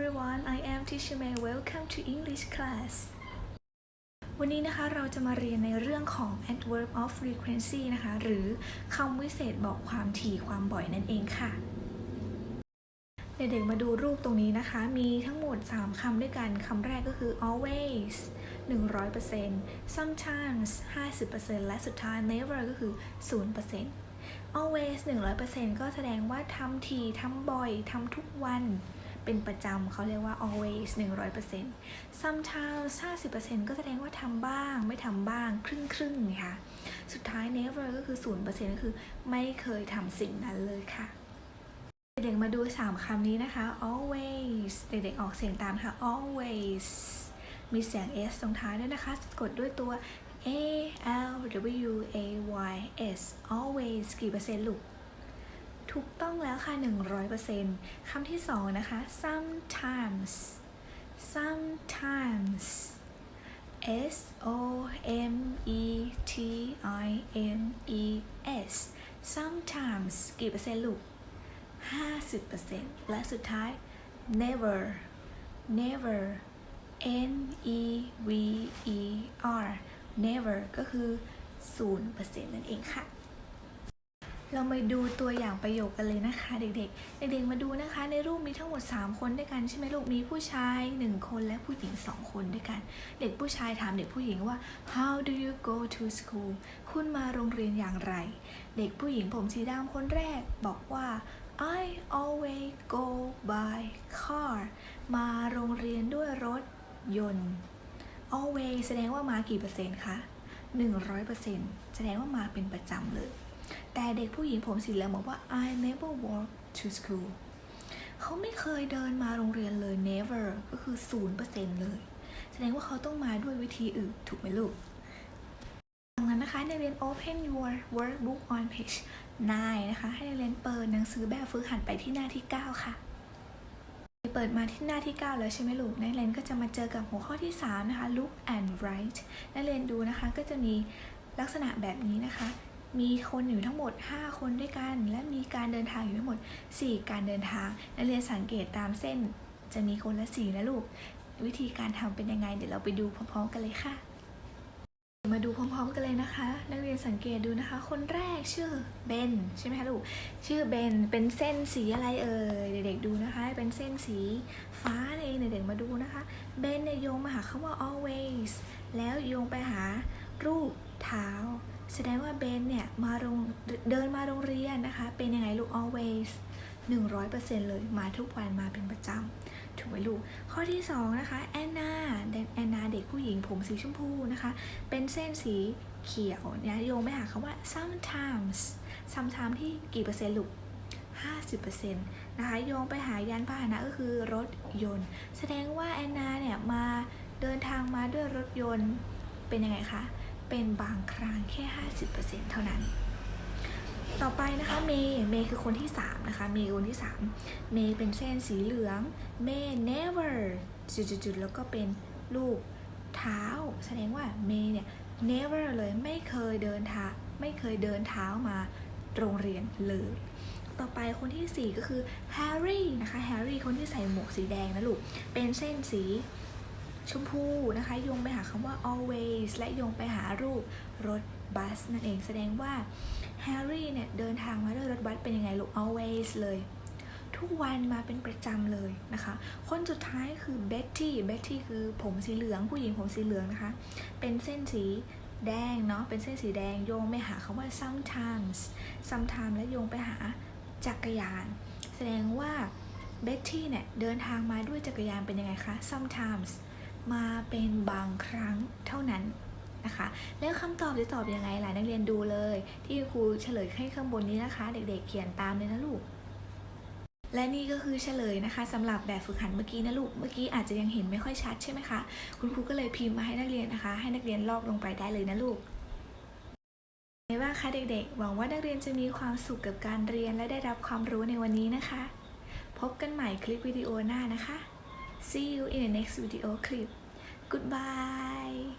everyone I am Teacher May welcome to English class วันนี้นะคะเราจะมาเรียนในเรื่องของ adverb of frequency นะคะ หรือคำวิเศษบอกความถี่ความบ่อยนั่นเองค่ะ เด็กๆมาดูรูปตรงนี้นะคะ มีทั้งหมด 3คำด้วยกันคำแรกก็คือ always 100% sometimes 50%และสุดท้าย never ก็คือ 0% always 100%ก็แสดงว่าทำทีทำบ่อยทำทุกวัน เป็นประจำเขาเรียกว่า always 100% sometimes 50%ก็แสดงว่าทำบ้าง ไม่ทำบ้างครึ่งครึ่งนะคะสุดท้าย never ก็คือ 0%ก็คือไม่เคยทำสิ่งนั้นเลยค่ะ เด็กๆมาดู 3คำนี้นะคะ always เด็กๆออกเสียงตามค่ะ always มีเสียง s ตรงท้ายด้วยนะคะสะกดด้วยตัว a l w a y s always กี่เปอร์เซ็นต์ลูก ถูกต้องแล้วค่ะ 100%คำที่สองนะคะ sometimes sometimes s o m e t i m e s sometimes กี่เปอร์เซ็นต์ลูก 50%และสุดท้าย never never n e v e r never ก็คือ 0%นั่นเองค่ะ เรามาดูตัวอย่างประโยคกันเลยนะคะ เด็กๆ เด็กๆ มาดูนะคะ ในรูปมีทั้งหมด 3 คนด้วยกันใช่ไหมลูกมีผู้ชาย 1 คนและผู้หญิง 2 คนด้วยกัน เด็กผู้ชายถามเด็กผู้หญิงว่า how do you go to school คุณมาโรงเรียนอย่างไร เด็กผู้หญิงผมสีดำคนแรกบอกว่า I always go by car มาโรงเรียนด้วยรถยนต์ always แสดงว่ามากี่เปอร์เซ็นต์คะ100%แสดงว่ามาเป็นประจำเลย แต่เด็กผู้หญิงผมสีเหลืองบอกว่า I never walk to school เขาไม่เคยเดินมาโรงเรียนเลย never ก็คือ0%เปอร์เซ็นเลย แสดงว่าเขาต้องมาด้วยวิธีอื่น ถูกไหมลูกดังนั้นนะคะในเรียน open your workbook on page 9 นะคะ ให้นักเรียนเปิดหนังสือแบบฝึกหัดไปที่หน้าที่ 9 ค่ะ เปิดมาที่หน้าที่ 9 แล้วใช่ไหมลูกนักเรียนก็จะมาเจอกับหัวข้อที่ 3 นะคะ look and write นักเรียนดูนะคะก็จะมีลักษณะแบบนี้นะคะ มีคนอยู่ทั้งหมด 5 คนด้วยกัน และมีการเดินทางอยู่ทั้งหมด 4 การเดินทางนักเรียนสังเกตตามเส้น จะมีคนละสีนะลูก วิธีการทำเป็นยังไง เดี๋ยวเราไปดูพร้อมๆกันเลยค่ะ มาดูพร้อมๆกันเลยนะคะ นักเรียนสังเกตดูนะคะ คนแรกชื่อเบนใช่ไหมคะลูก ชื่อเบนเป็นเส้นสีอะไรเอ่ย เด็กๆดูนะคะ เป็นเส้นสีฟ้าเองเด็กๆมาดูนะคะ เบนเนี่ยโยงมาหาคำว่า always แล้วโยงไปหารูปเท้า แสดงว่าเบนเนี่ยมาโรงเดินมาโรงเรียนนะคะ เป็นยังไงลูก always 100%เลยมาทุกวันมาเป็นประจำถูกไหมลูก ข้อที่ 2 นะคะแอนนาแอนนาเด็กผู้หญิงผมสีชมพูนะคะ เป็นเส้นสีเขียวเนี่ยโยงไปหาคำว่า sometimes sometimes ที่กี่เปอร์เซ็นต์ลูก50%นะคะโยงไปหายานพาหนะก็คือรถยนต์ แสดงว่าแอนนาเนี่ยมาเดินทางมาด้วยรถยนต์เป็นยังไงคะ เป็นบางครั้งแค่ 50%เท่านั้น ต่อไปนะคะเมย์เมย์คือคนที่ 3 นะคะ เมย์คนที่ 3 เมย์เป็นเส้นสีเหลือง เมย์ never จุดๆแล้วก็เป็นรูปเท้า แสดงว่าเมย์เนี่ย never เลยไม่เคยเดินเท้าไม่เคยเดินเท้ามาโรงเรียนเลย ต่อไปคนที่ 4 ก็คือแฮร์รี่นะคะแฮร์รี่คนที่ใส่หมวกสีแดงนะลูก เป็นเส้นสี ชมพูนะคะโยงไปหาคำว่า always และโยงไปหารูปรถบัสนั่นเองแสดงว่าแฮร์รี่เนี่ยเดินทางมาด้วยรถบัสเป็นยังไงลูก always เลยทุกวันมาเป็นประจำเลยนะคะ คนสุดท้ายคือเบ็ตตี้ เบ็ตตี้คือผมสีเหลืองผู้หญิงผมสีเหลืองนะคะ เป็นเส้นสีแดงเนาะ เป็นเส้นสีแดงโยงไปหาคำว่า sometimes sometimes และโยงไปหาจักรยาน แสดงว่าเบ็ตตี้เนี่ยเดินทางมาด้วยจักรยานเป็นยังไงคะ sometimes มาเป็นบางครั้งเท่านั้นนะคะ แล้วคำตอบจะตอบยังไงล่ะนักเรียนดูเลย ที่ครูเฉลยให้ข้างบนนี้นะคะ เด็กๆ เขียนตามเลยนะลูกและนี่ก็คือเฉลยนะคะสำหรับแบบฝึกหัดเมื่อกี้นะลูก เมื่อกี้อาจจะยังเห็นไม่ค่อยชัดใช่ไหมคะ คุณครูก็เลยพิมพ์มาให้นักเรียนนะคะ ให้นักเรียนลอกลงไปได้เลยนะลูกไงบ้างคะเด็กๆ หวังว่านักเรียนจะมีความสุขกับการเรียนและได้รับความรู้ในวันนี้นะคะ พบกันใหม่คลิปวิดีโอหน้านะคะ See you in the next video clip. Goodbye